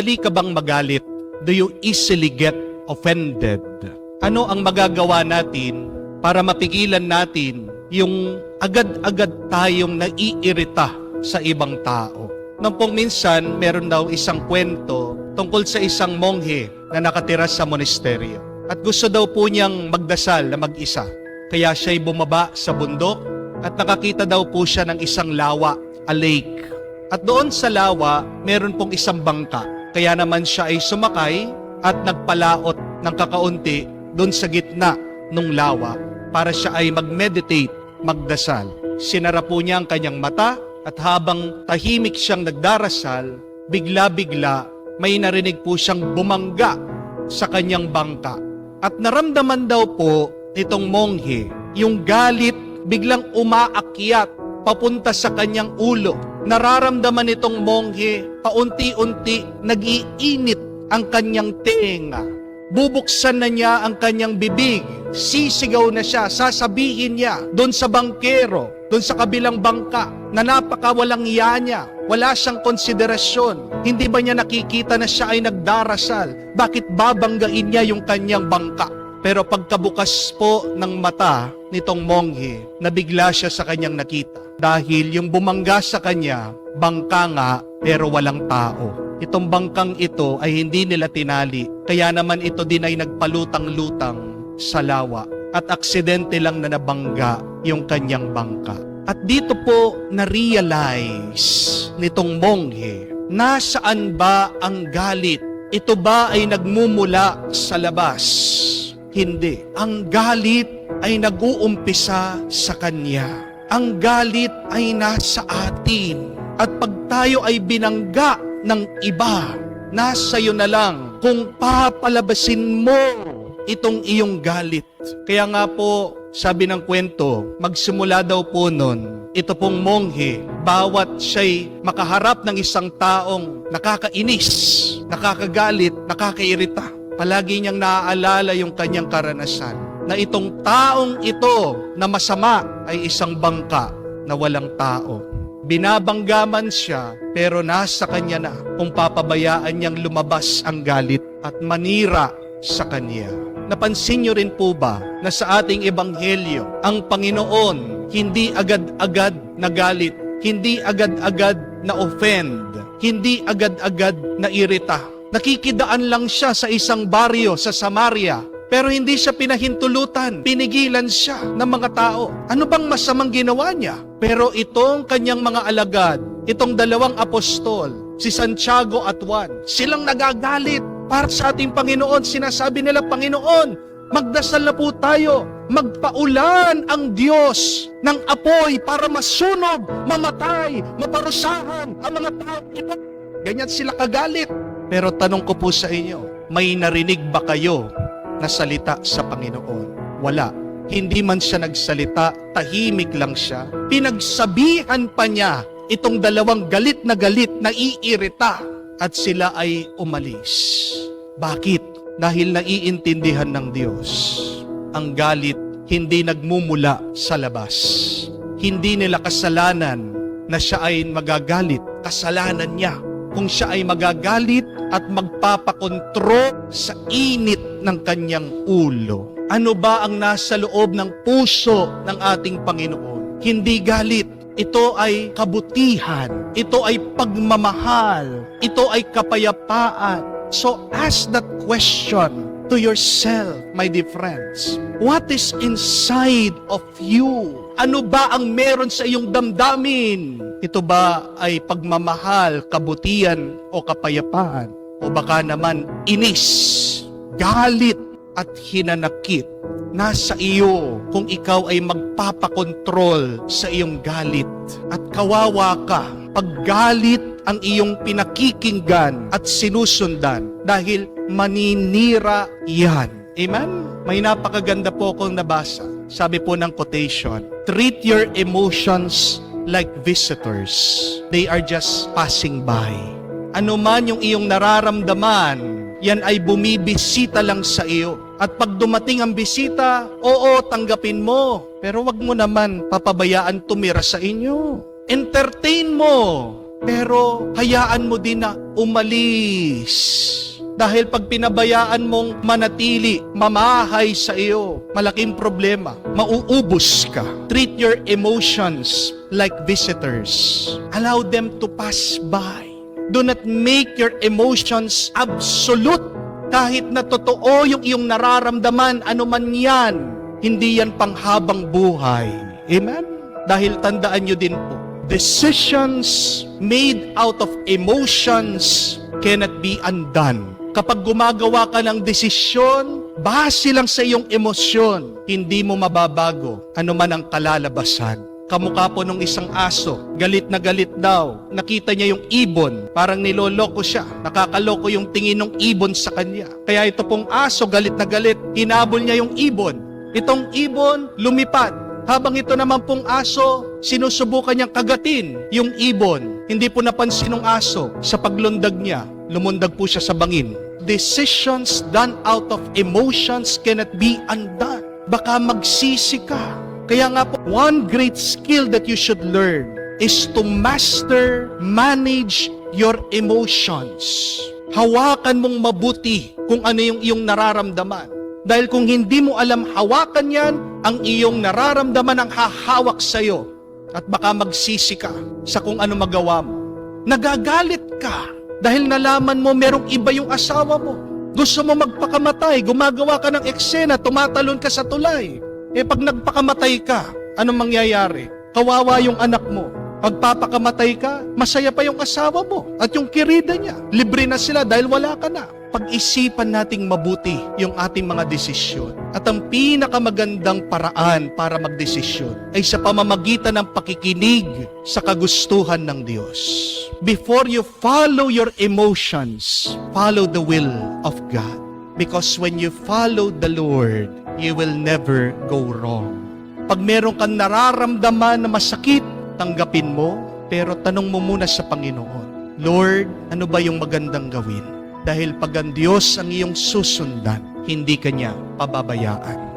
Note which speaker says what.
Speaker 1: Dali ka bang magalit? Do you easily get offended? Ano ang magagawa natin para mapigilan natin yung agad-agad tayong naiirita sa ibang tao? Nang pong minsan, meron daw isang kwento tungkol sa isang monghe na nakatira sa monasteryo. At gusto daw po niyang magdasal na mag-isa. Kaya siya'y bumaba sa bundok at nakakita daw po siya ng isang lawa, a lake. At doon sa lawa, meron pong isang bangka. Kaya naman siya ay sumakay at nagpalaot ng kakaunti doon sa gitna ng lawa para siya ay mag-meditate, magdasal. Sinara po niya ang kanyang mata at habang tahimik siyang nagdarasal, bigla-bigla may narinig po siyang bumangga sa kanyang bangka. At naramdaman daw po nitong monghe yung galit biglang umaakyat papunta sa kanyang ulo. Nararamdaman nitong monghe paunti-unti nagiinit ang kanyang tenga. Bubuksan na niya ang kanyang bibig. Sisigaw na siya, sasabihin niya doon sa bangkero, doon sa kabilang bangka, na napakawalang iya niya. Wala siyang konsiderasyon. Hindi ba niya nakikita na siya ay nagdarasal? Bakit babanggain niya yung kanyang bangka? Pero pagkabukas po ng mata nitong monghe, nabigla siya sa kanyang nakita. Dahil yung bumangga sa kanya, bangka nga pero walang tao. Itong bangkang ito ay hindi nila tinali, kaya naman ito din ay nagpalutang-lutang sa lawa at aksidente lang na nabangga yung kanyang bangka. At dito po na-realize nitong monghe, nasaan ba ang galit? Ito ba ay nagmumula sa labas? Hindi. Ang galit ay nag-uumpisa sa Kanya. Ang galit ay nasa atin. At pag tayo ay binangga ng iba, nasa iyo na lang kung papalabasin mo itong iyong galit. Kaya nga po, sabi ng kwento, magsimula daw po nun, ito pong monghe, bawat siya'y makaharap ng isang taong nakakainis, nakakagalit, nakakairita. Palagi niyang naaalala yung kanyang karanasan na itong taong ito na masama ay isang bangka na walang tao. Binabanggaman siya pero nasa kanya na kung papabayaan niyang lumabas ang galit at manira sa kanya. Napansin niyo rin po ba na sa ating ebanghelyo, ang Panginoon hindi agad-agad nagalit, hindi agad-agad na offend, hindi agad-agad na irita. Nakikidaan lang siya sa isang baryo sa Samaria pero hindi siya pinahintulutan, pinigilan siya ng mga tao. Ano bang masamang ginawa niya? Pero itong kanyang mga alagad, itong dalawang apostol, si Santiago at Juan, silang nagagalit para sa ating Panginoon. Sinasabi nila, Panginoon, magdasal na po tayo. Magpaulan ang Diyos ng apoy para masunog, mamatay, maparusahan ang mga tao. Ganyan sila kagalit. Pero tanong ko po sa inyo, may narinig ba kayo na salita sa Panginoon? Wala. Hindi man siya nagsalita, tahimik lang siya. Pinagsabihan pa niya itong dalawang galit na galit na iirita at sila ay umalis. Bakit? Dahil naiintindihan ng Diyos. Ang galit hindi nagmumula sa labas. Hindi nila kasalanan na siya ay magagalit. Kasalanan niya kung siya ay magagalit at magpapakontro sa init ng kanyang ulo. Ano ba ang nasa loob ng puso ng ating Panginoon? Hindi galit. Ito ay kabutihan. Ito ay pagmamahal. Ito ay kapayapaan. So ask that question to yourself, my dear friends. What is inside of you? Ano ba ang meron sa iyong damdamin? Ito ba ay pagmamahal, kabutihan o kapayapaan? O baka naman inis, galit at hinanakit? Nasa iyo kung ikaw ay magpapakontrol sa iyong galit at kawawa ka pag galit ang iyong pinakikinggan at sinusundan dahil maninira yan. Amen? May napakaganda po akong nabasa. Sabi po ng quotation, treat your emotions like visitors. They are just passing by. Ano man yung iyong nararamdaman, yan ay bumibisita lang sa iyo. At pag dumating ang bisita, oo, tanggapin mo. Pero wag mo naman papabayaan tumira sa inyo. Entertain mo. Pero hayaan mo din na umalis. Dahil pag pinabayaan mong manatili, mamahay sa iyo, malaking problema. Mauubos ka. Treat your emotions like visitors. Allow them to pass by. Do not make your emotions absolute. Kahit na totoo yung iyong nararamdaman, ano man yan, hindi yan panghabang buhay. Amen? Dahil tandaan nyo din po, decisions made out of emotions cannot be undone. Kapag gumagawa ka ng desisyon, base lang sa iyong emosyon, hindi mo mababago ano man ang kalalabasan. Kamukha po nung isang aso, galit na galit daw. Nakita niya yung ibon, parang niloloko siya. Nakakaloko yung tingin ng ibon sa kanya. Kaya ito pong aso, galit na galit, hinabol niya yung ibon. Itong ibon, lumipad. Habang ito naman pong aso, sinusubukan niyang kagatin yung ibon. Hindi po napansin ng aso. Sa paglundag niya, lumundag po siya sa bangin. Decisions done out of emotions cannot be undone. Baka magsisi ka. Kaya nga po, one great skill that you should learn is to master, manage your emotions. Hawakan mong mabuti kung ano yung iyong nararamdaman. Dahil kung hindi mo alam hawakan yan, ang iyong nararamdaman ang hahawak sa'yo. At baka magsisi ka sa kung ano magawa mo. Nagagalit ka dahil nalaman mo merong iba yung asawa mo. Gusto mo magpakamatay, gumagawa ka ng eksena, tumatalon ka sa tulay. Eh pag nagpakamatay ka, anong mangyayari? Kawawa yung anak mo. Pagpapakamatay ka, masaya pa yung asawa mo at yung kirida niya. Libre na sila dahil wala ka na. Pag-isipan nating mabuti yung ating mga desisyon. At ang pinakamagandang paraan para magdesisyon ay sa pamamagitan ng pakikinig sa kagustuhan ng Diyos. Before you follow your emotions, follow the will of God. Because when you follow the Lord, you will never go wrong. Pag meron kang nararamdaman na masakit, tanggapin mo, pero tanong mo muna sa Panginoon, Lord, ano ba yung magandang gawin? Dahil pag ang Diyos ang iyong susundan, hindi kanya pababayaan.